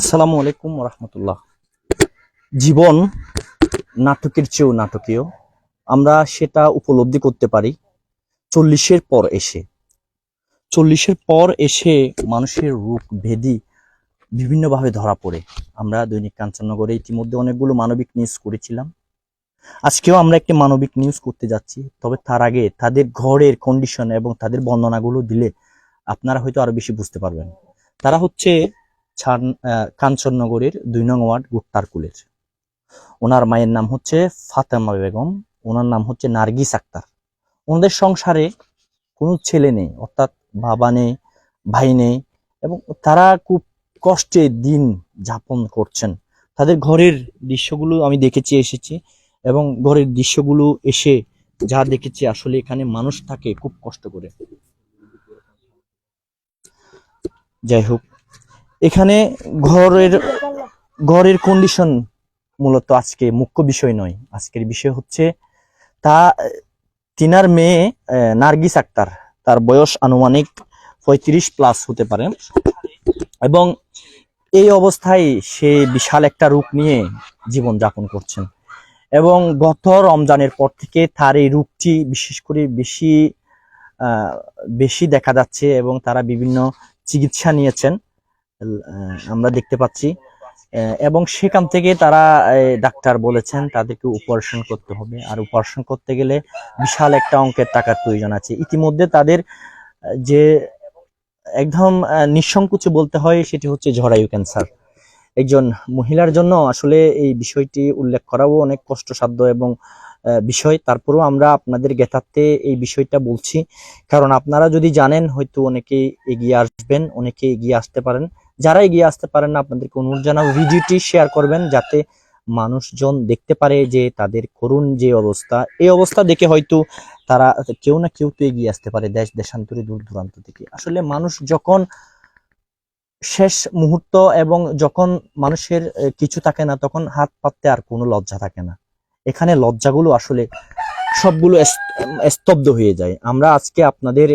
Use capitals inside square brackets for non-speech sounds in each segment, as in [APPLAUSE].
আসসালামু আলাইকুম রহমতুল্লাহ জীবন নাটকের চেয়েও নাটকীয়। আমরা সেটা উপলব্ধি করতে পারি চল্লিশের পর এসে। চল্লিশের পর এসে মানুষের রূপ ভেদি বিভিন্নভাবে ধরা পড়ে। আমরা দৈনিক কাঞ্চননগরে ইতিমধ্যে অনেকগুলো মানবিক নিউজ করেছিলাম। আজকেও আমরা একটি মানবিক নিউজ করতে যাচ্ছি। তবে তার আগে তাদের ঘরের কন্ডিশন এবং তাদের বর্ণনাগুলো দিলে আপনারা হয়তো আরও বেশি বুঝতে পারবেন। তারা হচ্ছে ছান কাঞ্চননগরের দুই নং ওয়ার্ড গুট্টারকুলের। ওনার মায়ের নাম হচ্ছে ফাতেমা বেগম, ওনার নাম হচ্ছে নার্গিস আক্তার। ওনাদের সংসারে কোনো ছেলে নেই, অর্থাৎ বাবা নেই, ভাই নেই, এবং তারা খুব কষ্টে দিন যাপন করছেন। তাদের ঘরের দৃশ্যগুলো আমি দেখেছি, এসেছি, এবং ঘরের দৃশ্যগুলো এসে যা দেখেছি, আসলে এখানে মানুষ থাকে খুব কষ্ট করে। যাই হোক এখানে ঘরের ঘরের কন্ডিশন মূলত আজকে মুখ্য বিষয় নয়। আজকের বিষয় হচ্ছে তা, তিনার মেয়ে নার্গিস আক্তার। তার বয়স আনুমানিক পঁয়ত্রিশ প্লাস হতে পারে। এবং এই অবস্থায় সে বিশাল একটা রূপ নিয়ে জীবন যাপন করছেন। এবং গত রমজানের পর থেকে তার এই রূপটি বিশেষ করে বেশি বেশি দেখা যাচ্ছে এবং তারা বিভিন্ন চিকিৎসা নিয়েছেন। আমরা দেখতে পাচ্ছি। এবং সেখান থেকে তারা ডাক্তার বলেছেন তাদেরকে অপারেশন করতে হবে। আর অপারেশন করতে গেলে বিশাল একটা অঙ্কের টাকার প্রয়োজন আছে। ইতিমধ্যে তাদের যে একদম নিঃসংকোচে বলতে হয় সেটি হচ্ছে জরায়ু ক্যান্সার। একজন মহিলার জন্য আসলে এই বিষয়টি উল্লেখ করাও অনেক কষ্টসাধ্য এবং বিষয়। তারপরেও আমরা আপনাদের জ্ঞাতার্থে এই বিষয়টা বলছি। কারণ আপনারা যদি জানেন, হয়তো অনেকে এগিয়ে আসবেন অনেকে এগিয়ে আসতে পারেন। যারা এগিয়ে আসতে পারেন না, আপনাদেরকে অনুরোধ জানাব, ভিডিওটি শেয়ার করবেন যাতে মানুষজন দেখতে পারে যে তাদের করুণ যে অবস্থা। এই অবস্থা দেখে হয়তো তারা কেউ না কেউ তো এগিয়ে আসতে পারে দেশ, দেশান্তরে, দূর দূরান্ত থেকে। আসলে মানুষ যখন শেষ মুহূর্ত এবং যখন মানুষের কিছু থাকে না, তখন হাত পাততে আর কোনো লজ্জা থাকে না। এখানে লজ্জাগুলো আসলে সবগুলো স্তব্ধ হয়ে যায়। আমরা আজকে আপনাদের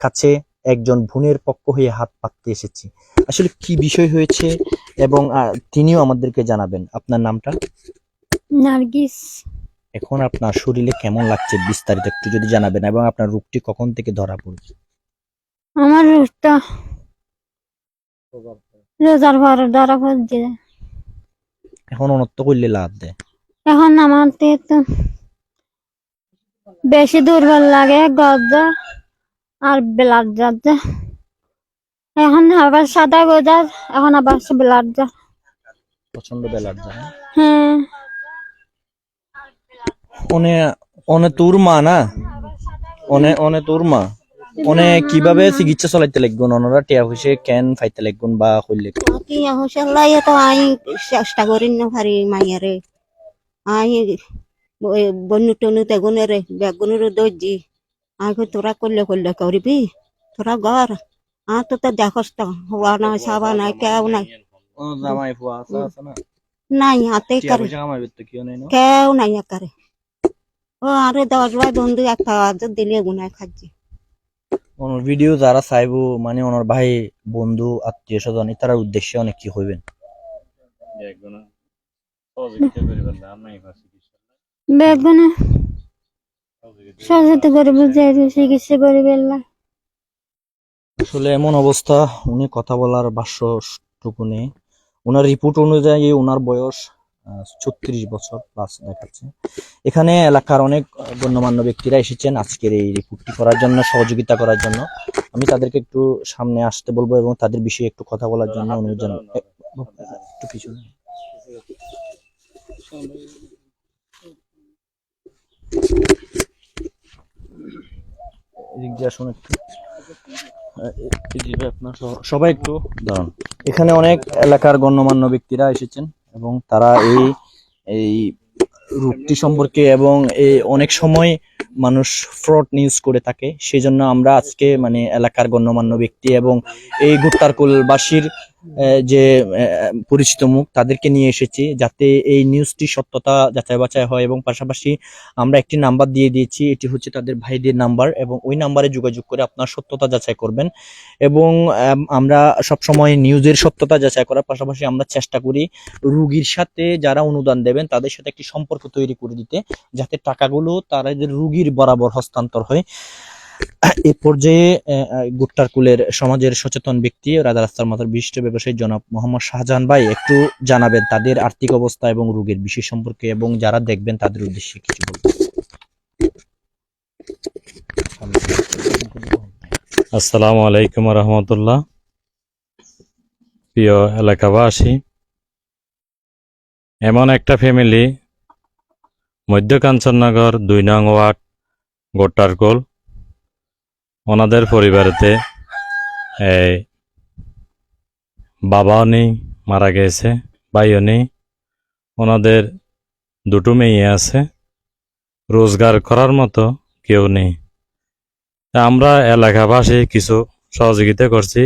কাছে একজন বোনের পক্ষ হয়ে হাত পাততে এসেছি। আসলে কি বিষয় হয়েছে এবং তিনিও আমাদেরকে জানাবেন। আপনার নামটা? নার্গিস। এখন আপনার শরীরে কেমন লাগছে বিস্তারিত একটু যদি জানাবেন এবং আপনার রোগটি কখন থেকে ধরা পড়েছে আমার রোজটা রোজার পর ধরা পড়ছে। এখন করলে লাভ দেয়। এখন আমার তো বেশি দুর্বল লাগে গজা আর ব্লাড যাচ্ছে এখন আবার সাদা গজার এখন আবার ব্লাড যা প্রচণ্ড বেলার যা হ্যাঁ। অনে অনে তোর মা না? অনে অনে তোর মা? অনে কীভাবে চিকিৎসা চলাইতে লাগবেন ওনারা টিয়া পয়সা কেন ফাইতে লাগবেন বা হইলে কি হুশাল্লাই তো আই চেষ্টা করি না পারি মাইয়ারে। আই বনু টনু তেগুনে রে বেগুনের দর্জি। কই তোরা করলে করলে করবি। তোরা ঘর। আ তো তো দেখস তো হওয়া নাই সাবা নাই কেউ নাই। জামাই ফুয়া আছে আছে না? নাই হাতে করে। না? কেউ নাই একারে। ও আরে দশ ভাই বন্ধু একটা দিলে গুনায় খাচ্ছি। ওনার ভিডিও যারা চাইব মানে ওনার ভাই বন্ধু আত্মীয় স্বজন তার উদ্দেশ্যে অনেক কি হইবেন? বেগুনে সচেতন করে বুঝাই চিকিৎসা করে বেলা আসলে এমন অবস্থা উনি কথা বলার ভাষ্যটুকু নেই। ওনার রিপোর্ট অনুযায়ী ওনার বয়স ছত্রিশ বছর প্লাস দেখাচ্ছে। এখানে এলাকার অনেক গণ্যমান্য ব্যক্তিরা এসেছেন আজকের এই রিপোর্টটি করার জন্য সহযোগিতা করার জন্য। আমি তাদেরকে একটু সামনে আসতে বলব এবং তাদের বিষয়ে একটু কথা বলার জন্য অনুরোধ জানাব। একটু পিছনে। এদিক দিয়ে আসুন একটু। আপনার সবাই একটু দাঁড়ান। এখানে অনেক এলাকার গণ্যমান্য ব্যক্তিরা এসেছেন এবং তারা এই এই রূপটি সম্পর্কে এবং এই অনেক সময় মানুষ ফ্রড নিউজ করে থাকে। সেই জন্য আমরা আজকে মানে এলাকার গণ্যমান্য ব্যক্তি এবং এই গুট্টারকুলবাসীর আহ, যে পরিচিত মুখ, তাদেরকে নিয়ে এসেছি যাতে এই নিউজটি সত্যতা যাচাই বাছাই হয় এবং পাশাপাশি আমরা একটি নাম্বার দিয়ে দিয়েছি। এটি হচ্ছে তাদের ভাইদের নাম্বার এবং ওই নাম্বারে যোগাযোগ করে আপনার সত্যতা যাচাই করবেন এবং আমরা সব সময় নিউজের সত্যতা যাচাই করার পাশাপাশি আমরা চেষ্টা করি রুগীর সাথে যারা অনুদান দেবেন তাদের সাথে একটি সম্পর্ক তৈরি করে দিতে যাতে টাকাগুলো তারা রুগীর বরাবর হস্তান্তর হয়। এ পর্যায়ে আহ, আহ, গুট্টার কুলের সমাজের সচেতন ব্যক্তি রাজা রাস্তার মাথার বিশিষ্ট ব্যবসায়ী জনাব মোহাম্মদ শাহজাহান ভাই একটু জানাবেন তাদের আর্থিক অবস্থা এবং রোগের বিষয় সম্পর্কে এবং যারা দেখবেন তাদের উদ্দেশ্যে কিছু বলবেন। আসসালামু আলাইকুম রহমতুল্লাহ। প্রিয় এলাকাবাসী এমন একটা ফ্যামিলি মধ্য কাঞ্চননগর দুই নং ওয়ার্ড গোটারকোল ওনাদের পরিবারেতে এই বাবাও নেই, মারা গেছে, ভাইও নেই। ওনাদের দুটো মেয়ে আছে। রোজগার করার মতো কেউ নেই। আমরা এলাকাবাসী কিছু সহযোগিতা করছি।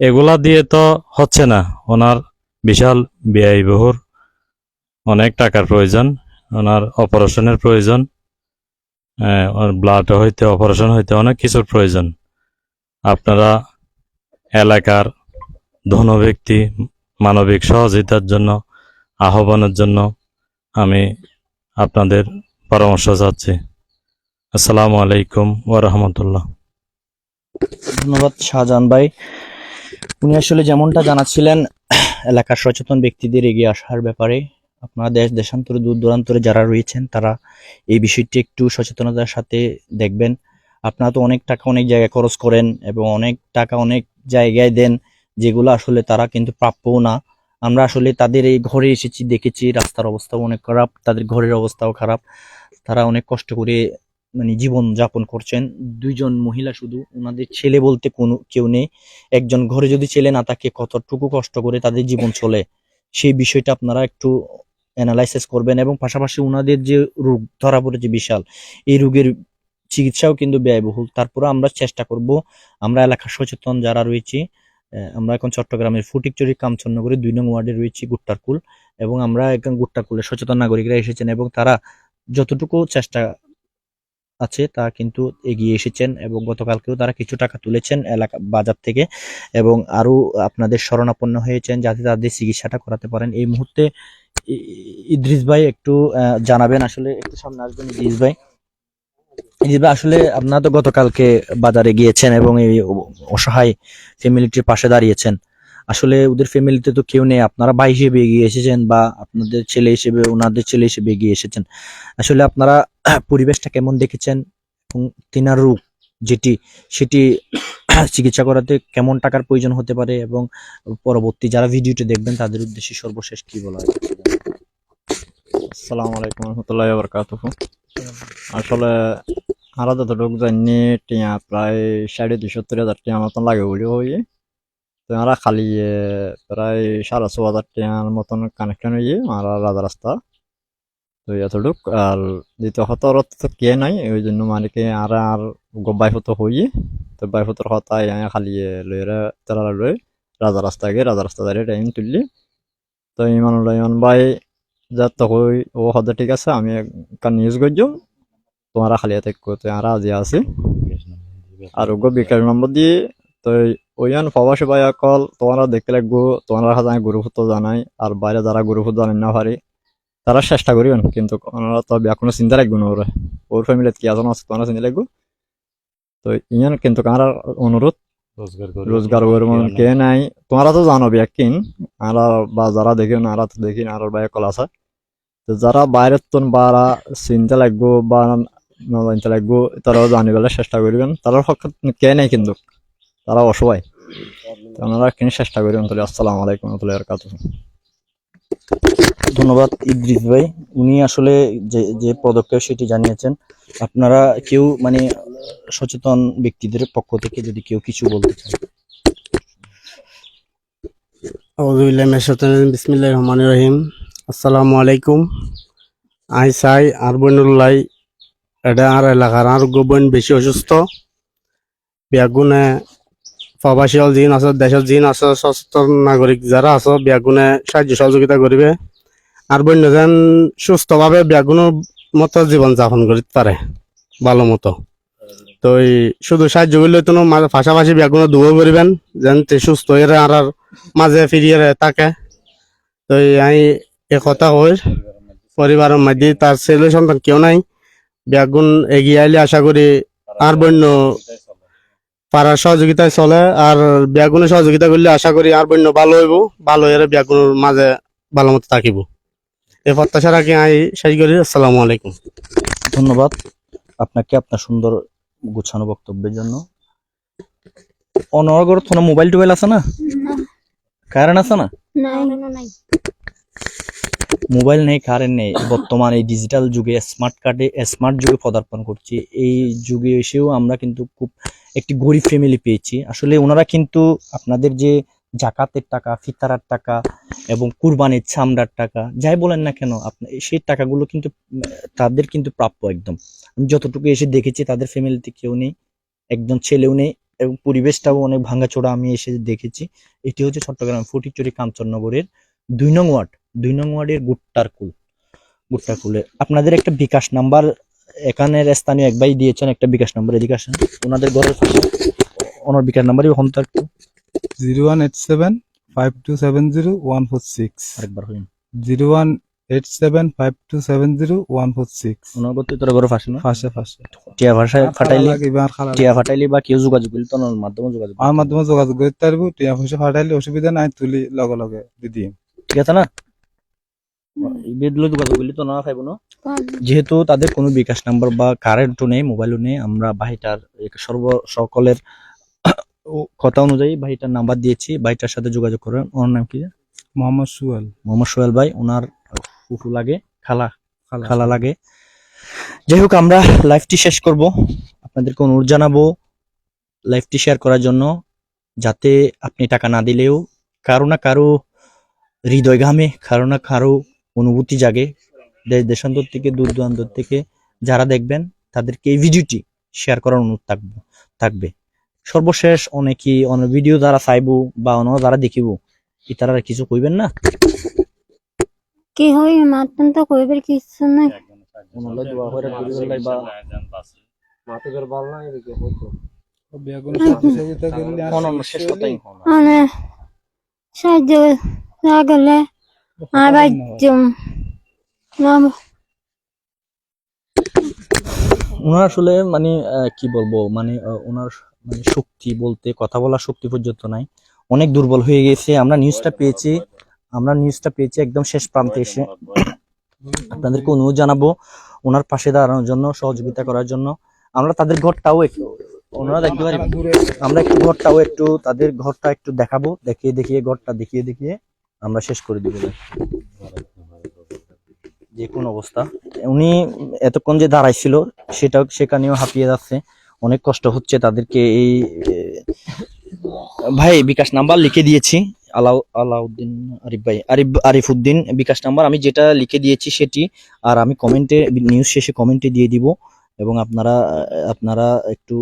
এগুলা দিয়ে তো হচ্ছে না। ওনার বিশাল ব্যয়বহুর অনেক টাকার প্রয়োজন। ওনার অপারেশনের প্রয়োজন। ব্লাড হইতে অপারেশন হইতে অনেক কিছুর প্রয়োজন। আপনারা এলাকার ধন ব্যক্তি, মানবিক সহযোগিতার জন্য, আহ্বানের জন্য আমি আপনাদের পরামর্শ চাচ্ছি। আসসালামু আলাইকুম রাহমাতুল্লাহ। ধন্যবাদ, শাহজাহান ভাই। উনি আসলে যেমনটা জানাচ্ছিলেন, এলাকার সচেতন ব্যক্তিদের এগিয়ে আসার ব্যাপারে আপনারা দেশ, দেশান্তরে, দূর দূরান্তরে যারা রয়েছেন, তারা এই বিষয়টি একটু সচেতনতার সাথে দেখবেন। আপনারা তো অনেক টাকা অনেক জায়গায় খরচ করেন এবং অনেক টাকা অনেক জায়গায় দেন, যেগুলো আসলে তারা কিন্তু প্রাপ্যও না। আমরা আসলে তাদের এই ঘরে এসেছি, দেখেছি, রাস্তার অবস্থাও অনেক খারাপ, তাদের ঘরের অবস্থাও খারাপ। তারা অনেক কষ্ট করে মানে জীবন যাপন করছেন। দুইজন মহিলা শুধু, ওনাদের ছেলে বলতে কোনো কেউ নেই। একজন ঘরে যদি ছেলে না থাকে, কতটুকু কষ্ট করে তাদের জীবন চলে? সেই বিষয়টা আপনারা একটু অ্যানালাইসিস করবেন এবং পাশাপাশি ওনাদের যে রোগ, ধরা পড়েছে বিশাল, এই রোগের চিকিৎসাও কিন্তু ব্যয়বহুল। তারপরে আমরা চেষ্টা করব, আমরা এলাকার সচেতন যারা রয়েছি আমরা এখন চট্টগ্রামের ফটিকচুরি কামচন্নগরে দুই নং ওয়ার্ডে রয়েছি গুট্টারকুল এবং আমরা এখন গুট্টারকুলের সচেতন নাগরিকরা এসেছেন এবং তারা যতটুকু চেষ্টা আছে তা কিন্তু এগিয়ে এসেছেন এবং গতকালকেও তারা কিছু টাকা তুলেছেন এলাকা বাজার থেকে এবং আরও আপনাদের শরণাপন্ন হয়েছেন যাতে তাদের চিকিৎসাটা করাতে পারেন। এই মুহূর্তে ইদ্রিস ভাই একটু জানাবেন আসলে, একটু সামনে আসবেন ইদ্রিস ভাই। ইদ্রিস ভাই, আসলে আপনারা তো গতকালকে বাজারে গিয়েছেন এবং এই অসহায় ফ্যামিলিটির পাশে দাঁড়িয়েছেন। আসলে ওদের ফ্যামিলিতে তো কেউ নেই, আপনারা ভাই হিসেবে এগিয়ে এসেছেন বা আপনাদের ছেলে হিসেবে, ওনাদের ছেলে হিসেবে এগিয়ে এসেছেন। আসলে আপনারা [CLEARS THROAT] পরিবেশটা কেমন দেখেছেন এবং তিনার রোগ যেটি, সেটি [CLEARS THROAT] চিকিৎসা করাতে কেমন টাকার প্রয়োজন হতে পারে এবং পরবর্তী যারা ভিডিওটি দেখবেন, তাদের উদ্দেশ্যে সর্বশেষ কি বলা হয়? আসসালামু আলাইকুম রহমতুল্লাহ বরকাতুহ। আসলে আমরা যতটুকু জানি টিয়া প্রায় সাড়ে দুশো হাজার টিয়া মতন লাগে বলে হয়ে তো খালি প্রায় সাড়ে ছ হাজার টিয়ার মতন কানেকশন হয়ে আমরা রাজা রাস্তা। তো এতটুক, আর দ্বিতীয় হত অর্থ তো কে নাই, ওই জন্য মানে কি আর আর গব্বাই হতো হয়ে তো বাই হতর হতায় খালি লইরা তারা লই রাজা রাস্তা গে রাজা রাস্তা দাঁড়িয়ে টাইম তুললি। তো ইমান ইমান ভাই যা তো কই ও হদে ঠিক আছে, আমি কান নিউজ করছ তোমারা খালি এতে করতে আর আজি আছে। আর ওগো বিকাশ নম্বর দিয়ে, তো ওইয়ান প্রবাসী ভাই অকল তোমরা দেখতে লাগবো, তোমরা হাজার গুরুভূত জানাই, আর বাইরে যারা গুরুভূত জানেন না পারে তারা চেষ্টা করিবেন, কিন্তু ওনারা তো কোনো চিন্তা রাখব না ওরা। ওর ফ্যামিলিতে কি আছে, তোমরা চিন্তা লাগবো। তো ইয়ান কিন্তু কার অনুরোধ রোজগার রোজগার করব কে নাই? তোমরা তো জানো ব্যাকিন আর বা যারা দেখি আর তো দেখি আর বাইরে কল আছে। তো যারা বাইরের তো বারা চিনতে লাগবো বা না জানতে লাগবো তারাও জানিবেলার চেষ্টা করবেন। তারা পক্ষে কে নাই কিন্তু? তারা অসহায়। ওনারা কিন্তু চেষ্টা করবেন? তাহলে আসসালামু আলাইকুম রহমতুল্লাহ বরকাতুহ ধন্যবাদ ইদ্রিস ভাই। উনি আসলে যে যে পদক্ষেপ সেটি জানিয়েছেন। আপনারা কেউ মানে সচেতন ব্যক্তিদের পক্ষ থেকে যদি কেউ কিছু বলতে চান রহিম। আসসালামু আলাইকুম। আই আরবনুল্লাই এটা আর এলাকার বেশি অসুস্থ। বেগুনে প্রবাসী যিন আছে, দেশের যিন আছে, সচেতন নাগরিক যারা আছে, ব্যাগুনে সাহায্য সহযোগিতা করিবে। আর বন্য যেন সুস্থভাবে ব্যাগুনের মতো জীবন যাপন করিতে পারে, ভালো মতো। তো শুধু সাহায্য করলে তো মাঝে পাশাপাশি ব্যাগুনে দুবো করিবেন, যেন সুস্থ হয়ে আর মাঝে ফিরিয়ে থাকে। তো আমি এ কথা হই পরিবারের মধ্যে তার ছেলে সন্তান কেউ নাই। ব্যাগুন এগিয়ে আইলে আশা করি আর বন্য পাড়ার সহযোগিতায় চলে। আর ব্যাগুনের সহযোগিতা করলে আশা করি আর বন্য ভালো হইব, ভালো হয়ে ব্যাগুনের মাঝে ভালো মতো থাকিব। এই প্রত্যাশা রাখি আমি শেষ করি। আসসালামু আলাইকুম। ধন্যবাদ। আপনাকে আপনার সুন্দর গুছানো বক্তব্যের জন্য। অনর্গর তোমার মোবাইল টোবাইল আছে না? কারেন্ট আছে না? নাই। মোবাইল নেই। কারেন্ট নেই বর্তমান এই ডিজিটাল যুগে স্মার্ট কার্ডে স্মার্ট যুগে পদার্পণ করছি। এই যুগে এসেও আমরা কিন্তু খুব একটি গরিব ফ্যামিলি পেয়েছি। আসলে ওনারা কিন্তু আপনাদের যে জাকাতের টাকা ফিতারার টাকা এবং কুরবানির চামড়ার টাকা যাই বলেন না কেন আপনার সেই টাকাগুলো কিন্তু তাদের কিন্তু প্রাপ্য একদম। যতটুকু এসে দেখেছি তাদের ফ্যামিলিতে কেউ নেই একজন ছেলেও নেই এবং পরিবেশটাও অনেক ভাঙাচোরা আমি এসে দেখেছি। এটি হচ্ছে চট্টগ্রাম ফটিকচুরি কাঞ্চননগরের দুই নং ওয়ার্ড। দুই নং ওয়ার্ডের গুট্টার কুল। গুট্টার কুলে। আপনাদের একটা বিকাশ নাম্বার এখানের স্থানীয় এক ভাই দিয়েছেন একটা বিকাশ নাম্বার এদিকে আসেন। ওনাদের ঘরের পাশে ওনার বিকাশ নাম্বারই হন তার zero one eight seven five two seven zero one four six. আরেকবার হইন। Zero one eight seven five two seven zero one four six ওনার করতে তোর ঘরের পাশে না? ফাঁসে ফাঁসে। টিয়া ভাষায় ফাটাইলে টিয়া ফাটাইলে বা কেউ যোগাযোগ করলে তো মাধ্যমে যোগাযোগ আমার মাধ্যমে যোগাযোগ করতে পারব টিয়া পয়সা ফাটাইলে অসুবিধা নাই তুলি লগে লগে দিদি ঠিক আছে না? বেদলে যোগাযোগ করলে তো ওনারা পাইব না? যেহেতু তাদের কোনো বিকাশ নাম্বার বা কারেন্টও নেই মোবাইলও নেই আমরা ভাইটার সর্ব সকলের কথা অনুযায়ী ভাইটার নাম্বার দিয়েছি ভাইটার সাথে যোগাযোগ করেন। ওনার নাম কি? মোহাম্মদ সুয়েল মোহাম্মদ সোহেল ভাই ওনার ফুফু লাগে খালা খালা লাগে। যাই হোক আমরা লাইভটি শেষ করব। আপনাদেরকে অনুরোধ জানাব লাইভটি শেয়ার করার জন্য যাতে আপনি টাকা না দিলেও কারও না কারও হৃদয় ঘামে কারও না কারও অনুভূতি জাগে। দেশ দেশান্তর থেকে দূর দূরান্তর থেকে যারা দেখবেন তাদেরকে এই ভিডিওটি শেয়ার করার অনুরোধ থাকবে থাকবে। সর্বশেষ অনেকেই অনেক ভিডিও যারা চাইব বা অন্য যারা দেখিব কি তারা কিছু কইবেন না। কি হই মাতন তো কইবার কিছু নাই বেগুন সহযোগিতা করলে আর শেষ কথাই মানে সাহায্য না গেলে আবার জম না ওনার আসলে মানে আহ, কি বলব মানে ওনার মানে শক্তি বলতে কথা বলার শক্তি পর্যন্ত নাই। অনেক দুর্বল হয়ে গেছে। আমরা নিউজটা পেয়েছি। আমরা নিউজটা পেয়েছি একদম শেষ প্রান্তে এসে। আপনাদেরকে অনুরোধ জানাব ওনার পাশে দাঁড়ানোর জন্য সহযোগিতা করার জন্য। আমরা তাদের ঘরটাও একটু ওনারা দেখতে পারি? আমরা একটু ঘরটাও একটু তাদের ঘরটা একটু দেখাবো দেখিয়ে দেখিয়ে ঘরটা দেখিয়ে দেখিয়ে আমরা শেষ করে দিব। যে কোন অবস্থা। উনি এতক্ষণ যে দাঁড়াইছিল সেটাও সেখানেও হাঁপিয়ে যাচ্ছে। অনেক কষ্ট হচ্ছে তাদেরকে এই ভাই বিকাশ নাম্বার লিখে দিয়েছি। আলাউ, আলাউদ্দিন আরিফ ভাই, আরিফ বিকাশ নাম্বার। আমি যেটা লিখে দিয়েছি সেটি, আর আমি কমেন্টে, নিউজ শেষে কমেন্টে দিয়ে দিব এবং আপনারা আপনারা একটু